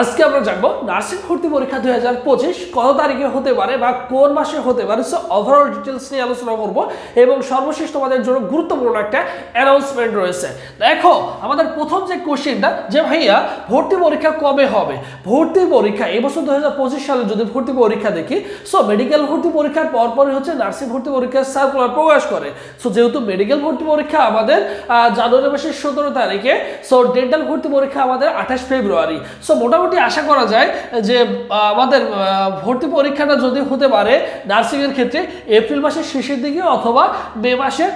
আজকে আমরা জানব নার্সিং ভর্তি পরীক্ষা দুই হাজার পঁচিশ কত তারিখে হতে পারে বা কোন মাসে হতে পারে। সো ওভারঅল ডিটেলস নিয়ে আলোচনা করব এবং সর্বশেষ তোমাদের জন্য গুরুত্বপূর্ণ একটা অ্যানাউন্সমেন্ট রয়েছে। দেখো, আমাদের প্রথম যে কোশ্চেনটা যে ভাইয়া ভর্তি পরীক্ষা কবে হবে? ভর্তি পরীক্ষা এবছর দু হাজার পঁচিশ সালে যদি ভর্তি পরীক্ষা দেখি সো মেডিকেল ভর্তি পরীক্ষার পরপরই হচ্ছে নার্সিং ভর্তি পরীক্ষার সার্কুলার প্রকাশ করে। সো যেহেতু মেডিকেল ভর্তি পরীক্ষা আমাদের জানুয়ারি মাসের সতেরো তারিখে সো ডেন্টাল ভর্তি পরীক্ষা আমাদের আঠাশ ফেব্রুয়ারি। সো মোটামুটি আশা করা যায় যে আমাদের ভর্তি পরীক্ষাটা যদি হতে পারে নার্সিংয়ের ক্ষেত্রে, এপ্রিল মাসের শেষের দিকে অথবা মে মাসের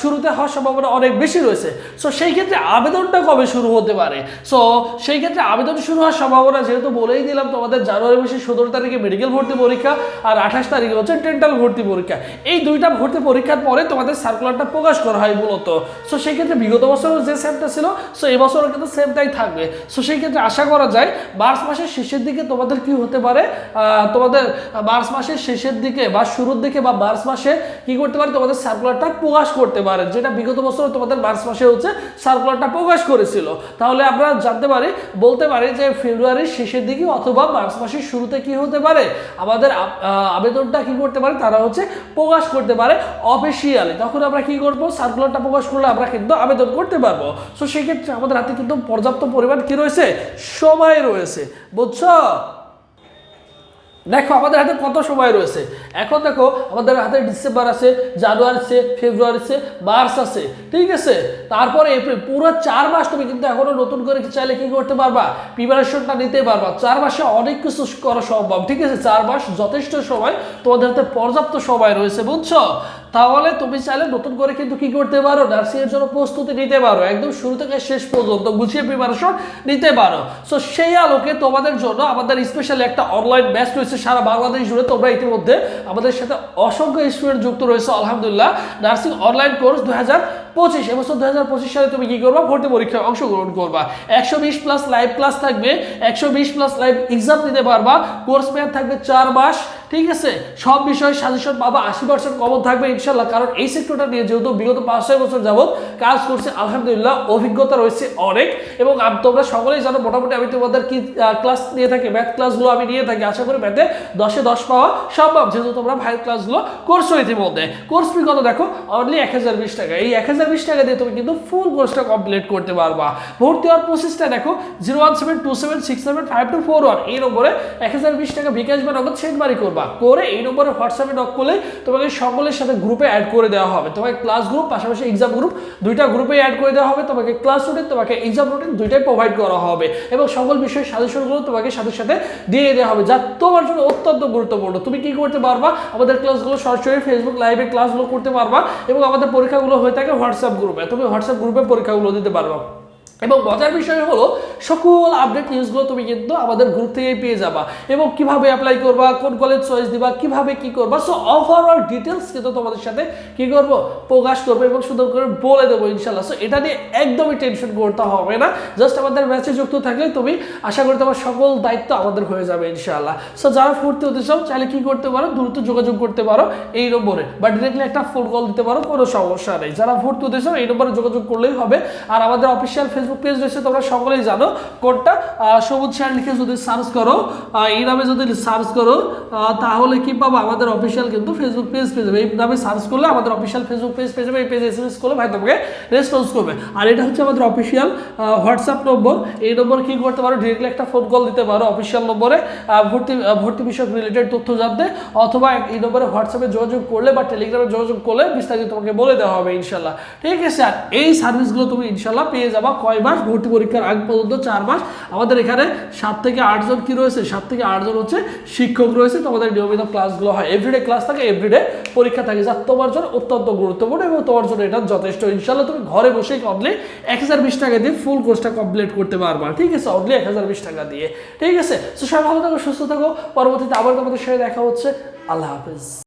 শুরুতে হওয়ার সম্ভাবনা অনেক বেশি রয়েছে। সো সেই ক্ষেত্রে আবেদনটা কবে শুরু হতে পারে? সো সেই ক্ষেত্রে আবেদন শুরু হওয়ার সম্ভাবনা যেহেতু বলেই দিলাম তোমাদের, জানুয়ারি মাসের সতেরো তারিখে মেডিকেল ভর্তি পরীক্ষা আর আঠাশ তারিখে হচ্ছে ডেন্টাল ভর্তি পরীক্ষা। এই দুইটা ভর্তি পরীক্ষার পরে তোমাদের সার্কুলারটা প্রকাশ করা হয় মূলত। সো সেই ক্ষেত্রে বিগত বছরও যে সেমটা ছিল সো এবছরও কিন্তু সেমটাই থাকবে। সো সেই ক্ষেত্রে আশা করা যায় মার্চ মাসের শেষের দিকে তোমাদের কি হতে পারে? তোমাদের মার্চ মাসের শেষের দিকে বা শুরুর দিকে বা মার্চ মাসে কি করতে পারে? তোমাদের সার্কুলারটা প্রকাশ করতে পারে। যেটা বিগত বছর তোমাদের মার্চ মাসে হচ্ছে সার্কুলারটা প্রকাশ করেছিল। তাহলে আমরা জানতে পারি, বলতে পারি যে ফেব্রুয়ারির শেষের দিকে অথবা মার্চ মাসের শুরুতে কি হতে পারে? আমাদের আবেদনটা কি করতে পারে? তারা হচ্ছে প্রকাশ করতে পারে অফিসিয়ালি তখন আমরা কি করব? সার্কুলারটা প্রকাশ করলে আমরা কিন্তু আবেদন করতে পারব। সো সেক্ষেত্রে আমাদের হাতে কিন্তু পর্যাপ্ত পরিমাণ কি রয়েছে? সময় রয়েছে, বুঝছ? দেখো, আমাদের হাতে কত সময় রয়েছে? এখন দেখো, আমাদের হাতে ডিসেম্বর আছে, জানুয়ারি আছে, ফেব্রুয়ারি আছে, মার্চ আছে, ঠিক আছে? তারপরে এপ্রিল, পুরো চার মাস তুমি কিন্তু এখনও নতুন করে চাইলে কি করতে পারবা? প্রিপারেশনটা নিতে পারবা। চার মাসে অনেক কিছু করা সম্ভব, ঠিক আছে? চার মাস যথেষ্ট সময় তোমাদের হাতে পর্যাপ্ত সময় রয়েছে, বুঝছ? তাহলে তুমি চাইলে নতুন করে কিন্তু কি করতে পারো? নার্সিং এর জন্য প্রস্তুতি নিতে পারো। একদম শুরু থেকে শেষ পর্যন্ত গুছিয়ে প্রিপারেশন নিতে পারো। সো সেই আলোকে তোমাদের জন্য আমাদের স্পেশালি একটা অনলাইন ব্যাচ রয়েছে সারা বাংলাদেশ জুড়ে। তোমরা ইতিমধ্যে আমাদের সাথে অসংখ্য স্টুডেন্ট যুক্ত রয়েছে। আলহামদুলিল্লাহ নার্সিং অনলাইন কোর্স দু হাজার পঁচিশ, এবছর দু হাজার পঁচিশ সালে তুমি কি করবা? ভর্তি পরীক্ষায় অংশগ্রহণ করবা। একশো বিশ প্লাস লাইভ ক্লাস থাকবে, একশো বিশ প্লাস লাইভ এক্সাম দিতে পারবা। কোর্স মেয়াদ থাকবে চার মাস, ঠিক আছে? সব বিষয়ে সাজেশন পাবা, আশি পার্সেন্ট কমন থাকবে ইনশাল্লাহ কারণ এই সেক্টরটা নিয়ে যেহেতু বিগত পাঁচ, ছয় বছর যাবত কাজ করছে, আলহামদুলিল্লাহ, অভিজ্ঞতা রয়েছে অনেক। এবং আম- তোমরা সকলেই জানো, মোটামুটি আমি তোমাদের কি ক্লাস নিয়ে থাকি ম্যাথ ক্লাসগুলো আমি নিয়ে থাকি, আশা করি ম্যাথে দশে দশ পাওয়া সম্ভব, যেহেতু তোমরা ভাই ক্লাসগুলো করছ ইতিমধ্যে। কোর্স ফি কত দেখো? অনলি এক হাজার বিশ টাকা। এই এক হাজার বিশ টাকা দিয়ে তুমি কিন্তু ফুল কোর্সটা কমপ্লিট করতে পারবা। ভর্তি হওয়ার প্রসেসটা দেখো zero one seven two seven six seven five two four one এই নম্বরে এক হাজার বিশ টাকা বিকাশ বা নগদ সেন্ড মারি করবা। করে এই নম্বরে হোয়াটসঅ্যাপে নক করলে তোমাকে সকলের সাথে গ্রুপে অ্যাড করে দেওয়া হবে। তোমাকে ক্লাস গ্রুপ পাশাপাশি এক্সাম গ্রুপ দুইটা গ্রুপে অ্যাড করে দেওয়া হবে। তোমাকে ক্লাস রুটিন তোমাকে এক্সাম রুটিন দুইটাই প্রোভাইড করা হবে। এবং সকল বিষয়ের সাজেশনগুলো তোমাকে সাথে সাথে দিয়ে দেওয়া হবে। যা তোমার জন্য অত্যন্ত গুরুত্বপূর্ণ। তুমি কি করতে পারবা? আমাদের ক্লাসগুলো সরাসরি ফেসবুক লাইভে ক্লাসগুলো করতে পারবা। এবং আমাদের পরীক্ষাগুলো হয়ে থাকে হোয়াটসঅ্যাপ গ্রুপে তুমি হোয়াটসঅ্যাপ গ্রুপে পরীক্ষাগুলো দিতে পারবা। এবং মজার বিষয় হলো, সকল আপডেট নিউজগুলো তুমি কিন্তু আমাদের গ্রুপ থেকেই পেয়ে যাবা। এবং কীভাবে অ্যাপ্লাই করবা, কোন কলেজ চয়েস দিবা, কীভাবে কি করবা সো ওভারঅল ডিটেলস কিন্তু তোমাদের সাথে কি করব, প্রকাশ করব এবং সুন্দর করে বলে দেবো ইনশাল্লাহ সো এটা নিয়ে একদমই টেনশন করতে হবে না। জাস্ট আমাদের ম্যাচে যুক্ত থাকলে তুমি আশা করি তোমার সকল দায়িত্ব আমাদের হয়ে যাবে ইনশাল্লাহ সো যারা ভর্তি হতে চাও, চাইলে কি করতে পারো, দ্রুত যোগাযোগ করতে পারো এই নম্বরে। বা ডিরেক্টলি একটা ফোন কল দিতে পারো, কোনো সমস্যা নেই। যারা ভর্তি হতে চাও, এই নম্বরে যোগাযোগ করলেই হবে। আর আমাদের অফিসিয়াল ফেসবুক পেজ রয়েছে, তোমরা সকলেই জানো কোডটা সবুজ শেয়ার লিখে যদি সার্চ করো এই নামে যদি সার্চ করো তাহলে কি পাবো? আমাদের অফিসিয়াল কিন্তু ফেসবুক পেজ পেয়ে যাবে। এই নামে সার্চ করলে আমাদের অফিসিয়াল ফেসবুক পেজ পেয়ে যাবে। এই পেজে এস এম এস করলে ভাই তোমাকে রেসপন্স করবে। আর এটা হচ্ছে আমাদের অফিসিয়াল হোয়াটসঅ্যাপ নম্বর এই নম্বর কি করতে পারো? ডিরেক্টলি একটা ফোন কল দিতে পারো অফিসিয়াল নম্বরে ভর্তি ভর্তি বিষয়ক রিলেটেড তথ্য জানতে। অথবা এই নম্বরে হোয়াটসঅ্যাপে যোগাযোগ করলে বা টেলিগ্রামে যোগাযোগ করলে বিস্তারিত তোমাকে বলে দেওয়া হবে ইনশাল্লাহ ঠিক আছে? আর এই সার্ভিসগুলো তুমি ইনশাল্লাহ পেয়ে যাবা। কয় মাস, ভর্তি পরীক্ষার আগ পর্যন্ত চার মাস। আমাদের এখানে সাত থেকে আটজন কি রয়েছে? সাত থেকে আটজন হচ্ছে শিক্ষক রয়েছে। তোমাদের নিয়মিত ক্লাসগুলো হয়। এভরিডে ক্লাস থাকে এভরিডে পরীক্ষা থাকে। যা তোমার জন্য অত্যন্ত গুরুত্বপূর্ণ এবং তোমার জন্য এটা যথেষ্ট। ইনশাল্লাহ তুমি ঘরে বসেই অনলি এক হাজার বিশ টাকা দিয়ে ফুল কোর্সটা কমপ্লিট করতে পারবা। ঠিক আছে? অনলি এক হাজার বিশ টাকা দিয়ে। ঠিক আছে? তো সবাই ভালো থাকো, সুস্থ থাকো। পরবর্তীতে আবার তোমাদের সাথে দেখা হচ্ছে। আল্লাহ হাফেজ।